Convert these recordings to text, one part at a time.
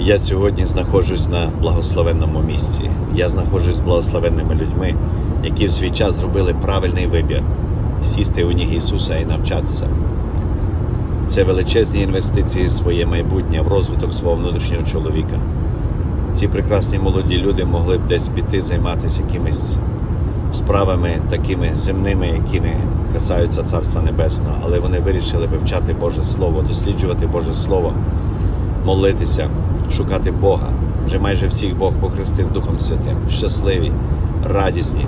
Я сьогодні знаходжусь на благословенному місці. Я знаходжусь з благословенними людьми, які в свій час зробили правильний вибір сісти у ніг Ісуса і навчатися. Це величезні інвестиції в своє майбутнє в розвиток свого внутрішнього чоловіка. Ці прекрасні молоді люди могли б десь піти займатися якимись справами такими земними, які не касаються Царства Небесного, але вони вирішили вивчати Боже Слово, досліджувати Боже Слово, молитися, шукати Бога. Вже майже всіх Бог похрестив Духом Святим. Щасливі, радісні.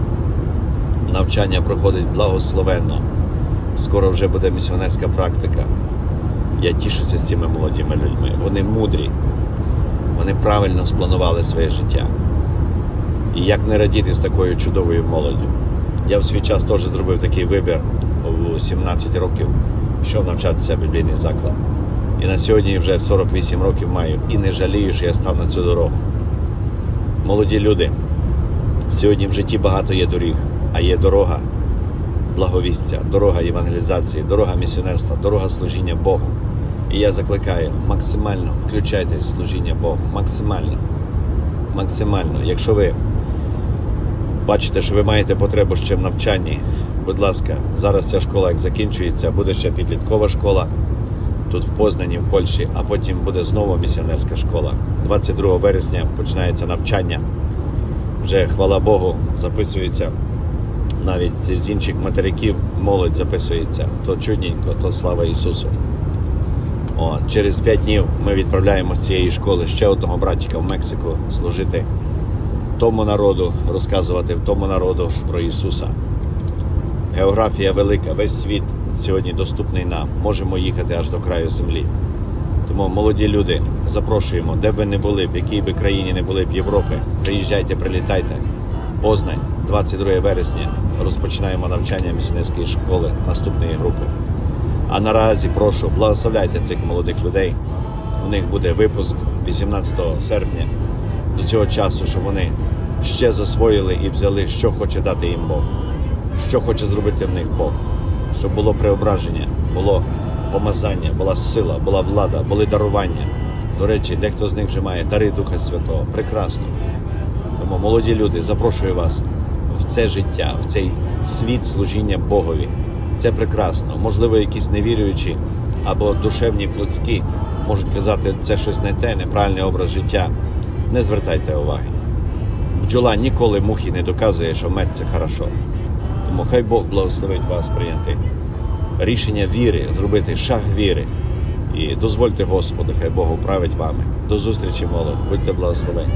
Навчання проходить благословенно. Скоро вже буде місіонерська практика. Я тішуся з цими молодими людьми. Вони мудрі, вони правильно спланували своє життя. І як не радіти з такою чудовою молоддю. Я в свій час теж зробив такий вибір у 17 років, пішов навчатися в біблійний заклад. І на сьогодні вже 48 років маю і не жалію, що я став на цю дорогу. Молоді люди, сьогодні в житті багато є доріг, а є дорога благовістя, дорога євангелізації, дорога місіонерства, дорога служіння Богу. І я закликаю максимально включайтесь в служіння Богу. Максимально. Максимально. Якщо ви бачите, що ви маєте потребу ще в навчанні, будь ласка, зараз ця школа як закінчується, буде ще підліткова школа тут в Познані, в Польщі, а потім буде знову місіонерська школа. 22 вересня починається навчання. Вже хвала Богу, записується навіть з інших материків молодь записується. То чудненько, то слава Ісусу. О, через 5 днів ми відправляємо з цієї школи ще одного братіка в Мексику служити тому народу, розказувати тому народу про Ісуса. Географія велика, весь світ сьогодні доступний нам. Можемо їхати аж до краю землі. Тому молоді люди, запрошуємо, де б ви не були, в якій би країні не були б Європи. Приїжджайте, прилітайте. Познань, 22 вересня. Розпочинаємо навчання місіонерської школи наступної групи. А наразі прошу, благословляйте цих молодих людей. У них буде випуск 18 серпня до цього часу, щоб вони ще засвоїли і взяли, що хоче дати їм Бог, що хоче зробити в них Бог, щоб було преображення, було помазання, була сила, була влада, були дарування. До речі, дехто з них вже має дари Духа Святого. Прекрасно. Тому молоді люди, запрошую вас в це життя, в цей світ служіння Богові. Це прекрасно. Можливо, якісь невіруючі або душевні плотські можуть казати, це щось не те, неправильний образ життя. Не звертайте уваги. Бджола ніколи мухі не доказує, що мед це хорошо. Тому хай Бог благословить вас прийняти рішення віри, зробити шаг віри. І дозвольте Господу, хай Бог управить вами. До зустрічі, молодь. Будьте благословені.